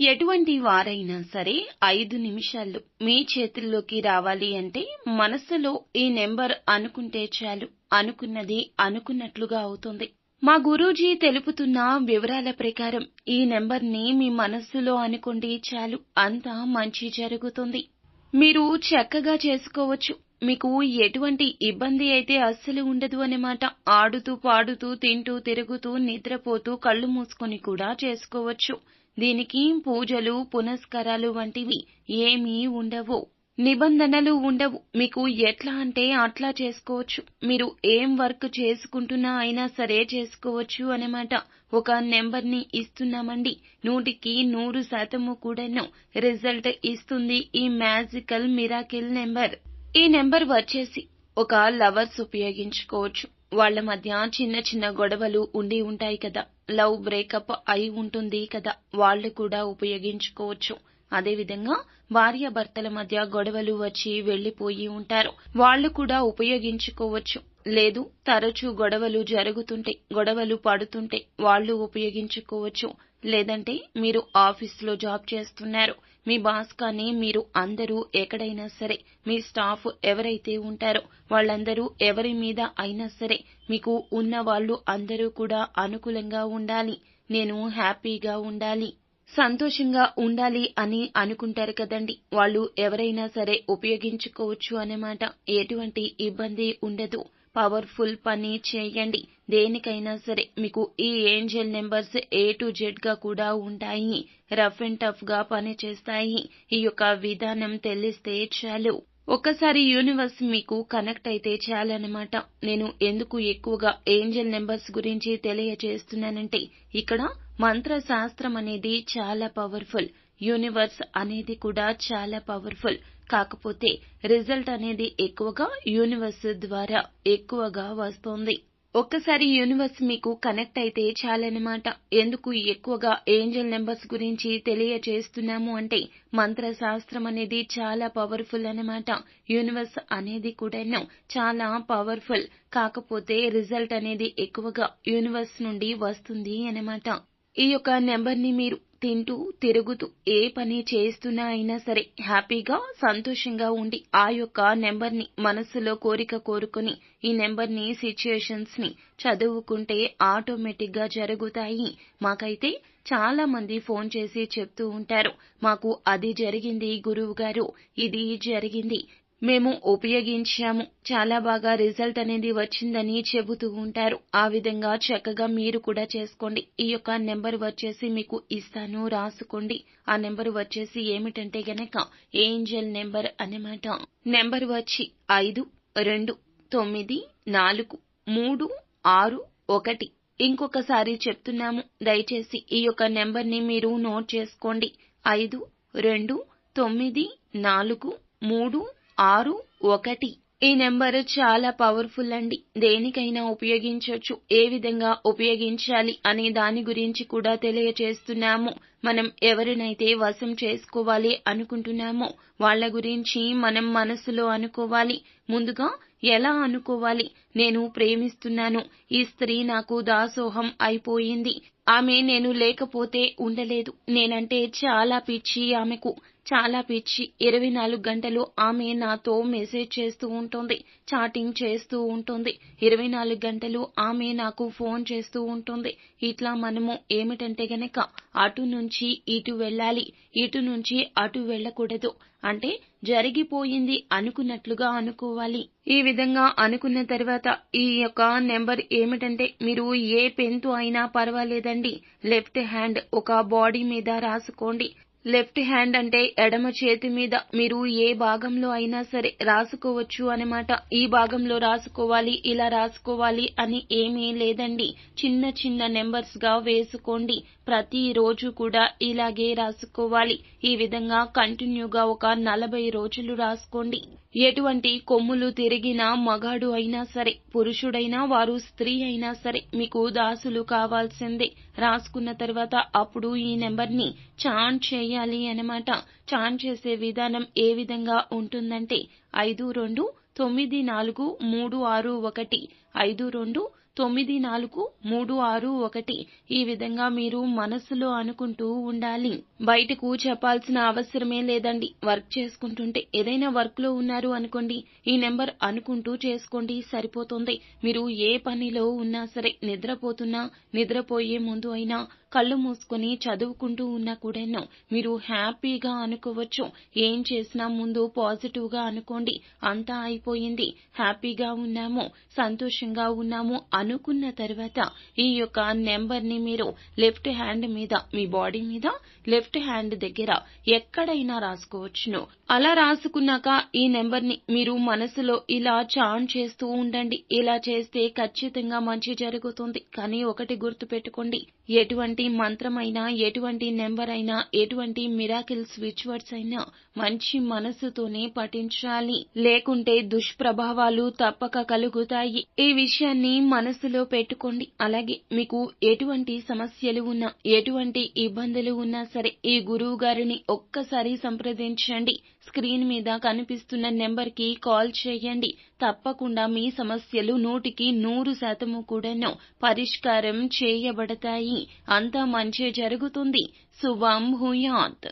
ఎటువంటి వారైనా సరే ఐదు నిమిషాల్లో మీ చేతుల్లోకి రావాలి అంటే మనస్సులో ఈ నెంబర్ అనుకుంటే చాలు. అనుకున్నది అనుకున్నట్లుగా అవుతుంది. మా గురూజీ తెలుపుతున్న వివరాల ప్రకారం ఈ నెంబర్ని మీ మనస్సులో అనుకోండి చాలు. అంతా మంచి జరుగుతుంది. మీరు చక్కగా చేసుకోవచ్చు. మీకు ఎటువంటి ఇబ్బంది అయితే అస్సలు ఉండదు అన్నమాట ఆడుతూ పాడుతూ తింటూ తిరుగుతూ నిద్రపోతూ కళ్ళు మూసుకొని కూడా చేసుకోవచ్చు. దీనికి పూజలు పునస్కారాలు వంటివి ఏమీ ఉండవు. నిబంధనలు ఉండవు. మీకు ఎట్లా అంటే అట్లా చేసుకోవచ్చు. మీరు ఏం వర్క్ చేసుకుంటున్నా అయినా సరే చేసుకోవచ్చు అనమాట ఒక నెంబర్ని ఇస్తున్నామండి. నూటికి నూరు శాతము కూడాను రిజల్ట్ ఇస్తుంది ఈ మ్యాజికల్ మిరాకిల్ నెంబర్. ఈ నెంబర్ వచ్చేసి ఒక లవర్స్ ఉపయోగించుకోవచ్చు. వాళ్ళ మధ్య చిన్న చిన్న గొడవలు ఉండి ఉంటాయి కదా. లవ్ బ్రేకప్ అయి ఉంటుంది కదా. వాళ్ళు కూడా ఉపయోగించుకోవచ్చు. అదేవిధంగా భార్య భర్తల మధ్య గొడవలు వచ్చి వెళ్ళిపోయి ఉంటారు. వాళ్ళు కూడా ఉపయోగించుకోవచ్చు. లేదు తరచూ గొడవలు జరుగుతుంటే గొడవలు పడుతుంటే వాళ్ళు ఉపయోగించుకోవచ్చు. లేదంటే మీరు ఆఫీస్లో జాబ్ చేస్తున్నారు. మీ బాస్ కానీ మీరు అందరూ ఎక్కడైనా సరే మీ స్టాఫ్ ఎవరైతే ఉంటారో వాళ్ళందరూ ఎవరి మీద అయినా సరే మీకు ఉన్న వాళ్ళు అందరూ కూడా అనుకూలంగా ఉండాలి. నేను హ్యాపీగా ఉండాలి. సంతోషంగా ఉండాలి అని అనుకుంటారు కదండి. వాళ్ళు ఎవరైనా సరే ఉపయోగించుకోవచ్చు అన్నమాట. ఎటువంటి ఇబ్బంది ఉండదు. పవర్ఫుల్ పని చేయండి. దేనికైనా సరే మీకు ఈ ఏంజల్ నెంబర్స్ ఏ టు జెడ్గా కూడా ఉంటాయి. రఫ్ అండ్ టఫ్గా పని చేస్తాయి. ఈ యొక్క విధానం తెలిస్తే చాలు. ఒక్కసారి యూనివర్స్ మీకు కనెక్ట్ అయితే చాలన్నమాట. నేను ఎందుకు ఎక్కువగా ఏంజల్ నెంబర్స్ గురించి తెలియజేస్తున్నానంటే ఇక్కడ మంత్ర శాస్త్రం అనేది చాలా పవర్ఫుల్. యూనివర్స్ అనేది కూడా చాలా పవర్ఫుల్ కాకపోతే రిజల్ట్ అనేది ఎక్కువగా యూనివర్స్ ద్వారా ఎక్కువగా వస్తుంది. ఒక్కసారి యూనివర్స్ మీకు కనెక్ట్ అయితే చాలన్నమాట. ఎందుకు ఎక్కువగా ఏంజల్ నెంబర్స్ గురించి తెలియచేస్తున్నాము అంటే మంత్ర శాస్త్రం అనేది చాలా పవర్ఫుల్ అన్నమాట. యూనివర్స్ అనేది కూడాను చాలా పవర్ఫుల్ కాకపోతే రిజల్ట్ అనేది ఎక్కువగా యూనివర్స్ నుండి వస్తుంది అన్నమాట. ఈ యొక్క నెంబర్ని మీరు తింటూ తిరుగుతూ ఏ పని చేస్తున్నా అయినా సరే హ్యాపీగా సంతోషంగా ఉండి ఆ యొక్క నెంబర్ని మనస్సులో కోరిక కోరుకొని ఈ నెంబర్ని సిచ్యుయేషన్స్ని చదువుకుంటే ఆటోమేటిక్గా జరుగుతాయి. మాకైతే చాలా మంది ఫోన్ చేసి చెప్తూ ఉంటారు మాకు అది జరిగింది గురువు గారు ఇది జరిగింది మేము ఉపయోగించాము. చాలా బాగా రిజల్ట్ అనేది వచ్చిందని చెబుతూ ఉంటారు. ఆ విధంగా చక్కగా మీరు కూడా చేసుకోండి. ఈ యొక్క నెంబర్ వచ్చేసి మీకు ఇస్తాను రాసుకోండి. ఆ నెంబర్ వచ్చేసి ఏమిటంటే గనక ఏంజల్ నెంబర్ అన్నమాట. నెంబర్ వచ్చి ఐదు రెండు తొమ్మిది నాలుగు మూడు ఆరు ఒకటి. ఇంకొకసారి చెప్తున్నాము. దయచేసి ఈ యొక్క నెంబర్ని మీరు నోట్ చేసుకోండి. ఐదు రెండు తొమ్మిది నాలుగు మూడు ఆరు ఒకటి. ఈ నెంబర్ చాలా పవర్ఫుల్ అండి. దేనికైనా ఉపయోగించవచ్చు ఏ విధంగా ఉపయోగించాలి అనే దాని గురించి కూడా తెలియచేస్తున్నాము. మనం ఎవరినైతే వశం చేసుకోవాలి అనుకుంటున్నామో వాళ్ళ గురించి మనం మనసులో అనుకోవాలి. ముందుగా ఎలా అనుకోవాలి? నేను ప్రేమిస్తున్నాను. ఈ స్త్రీ నాకు దాసోహం అయిపోయింది. ఆమె నేను లేకపోతే ఉండలేదు. నేనంటే చాలా పిచ్చి ఆమెకు. చాలా పిచ్చి. ఇరవై నాలుగు గంటలు ఆమె నాతో మెసేజ్ చేస్తూ ఉంటుంది. చాటింగ్ చేస్తూ ఉంటుంది. ఇరవై నాలుగు గంటలు ఆమె నాకు ఫోన్ చేస్తూ ఉంటుంది. ఇట్లా మనము ఏమిటంటే గనక అటు నుంచి ఇటు వెళ్ళాలి. ఇటు నుంచి అటు వెళ్ళకూడదు. అంటే జరిగిపోయింది అనుకున్నట్లుగా అనుకోవాలి. ఈ విధంగా అనుకున్న తర్వాత ఈ యొక్క నెంబర్ ఏమిటంటే మీరు ఏ పెన్తో అయినా పర్వాలేదండి. లెఫ్ట్ హ్యాండ్ ఒక బాడీ మీద రాసుకోండి. లెఫ్ట్ హ్యాండ్ అంటే ఎడమ చేతి మీద మీరు ఏ భాగంలో అయినా సరే రాసుకోవచ్చు అనమాట ఈ భాగంలో రాసుకోవాలి ఇలా రాసుకోవాలి అని ఏమీ లేదండి. చిన్న చిన్న నెంబర్స్గా వేసుకోండి. ప్రతి రోజు కూడా ఇలాగే రాసుకోవాలి. ఈ విధంగా కంటిన్యూగా ఒక నలభై రోజులు రాసుకోండి. ఎటువంటి కొమ్ములు తిరిగిన మగాడు అయినా సరే పురుషుడైనా వారు స్త్రీ అయినా సరే మీకు దాసులు కావాల్సిందే. రాసుకున్న తర్వాత అప్పుడు ఈ నెంబర్ని చాంట్ చేయాలి అనమాట చాంట్ చేసే విధానం ఏ విధంగా ఉంటుందంటే ఐదు రెండు తొమ్మిది నాలుగు మూడు ఆరు ఒకటి ఐదు రెండు తొమ్మిది నాలుగు మూడు ఆరు ఒకటి. ఈ విధంగా మీరు మనసులో అనుకుంటూ ఉండాలి. బయటకు చెప్పాల్సిన అవసరమే లేదండి. వర్క్ చేసుకుంటుంటే ఏదైనా వర్క్లో ఉన్నారు అనుకోండి ఈ నెంబర్ అనుకుంటూ చేసుకోండి సరిపోతుంది. మీరు ఏ పనిలో ఉన్నా సరే నిద్రపోతున్నా నిద్రపోయే ముందు అయినా కళ్ళు మూసుకొని చదువుకుంటూ ఉన్నా కూడాను మీరు హ్యాపీగా అనుకోవచ్చు. ఏం చేసినా ముందు పాజిటివ్గా అనుకోండి. అంతా అయిపోయింది. హ్యాపీగా ఉన్నాము. సంతోషంగా ఉన్నాము అనుకున్న తర్వాత ఈ యొక్క నెంబర్ని మీరు లెఫ్ట్ హ్యాండ్ మీద మీ బాడీ మీద లెఫ్ట్ హ్యాండ్ దగ్గర ఎక్కడైనా రాసుకోవచ్చును. అలా రాసుకున్నాక ఈ నెంబర్ని మీరు మనసులో ఇలా చాన్ చేస్తూ ఉండండి. ఇలా చేస్తే ఖచ్చితంగా మంచి జరుగుతుంది. కానీ ఒకటి గుర్తు పెట్టుకోండి ఎటువంటి మంత్రమైనా ఎటువంటి నెంబర్ అయినా ఎటువంటి మిరాకిల్ స్విచ్ వర్డ్స్ అయినా మంచి మనసుతోనే పఠించాలి. లేకుంటే దుష్ప్రభావాలు తప్పక కలుగుతాయి. ఈ విషయాన్ని మనసులో పెట్టుకోండి. అలాగే మీకు ఎటువంటి సమస్యలు ఉన్నా ఎటువంటి ఇబ్బందులు ఉన్నా సరే ఈ గురువు గారిని ఒక్కసారి సంప్రదించండి. స్క్రీన్ మీద కనిపిస్తున్న నెంబర్కి కాల్ చేయండి. తప్పకుండా మీ సమస్యలు నూటికి నూరు శాతము కూడాను పరిష్కారం చేయబడతాయి. అంతా మంచి జరుగుతుంది. శుభం భూయాత్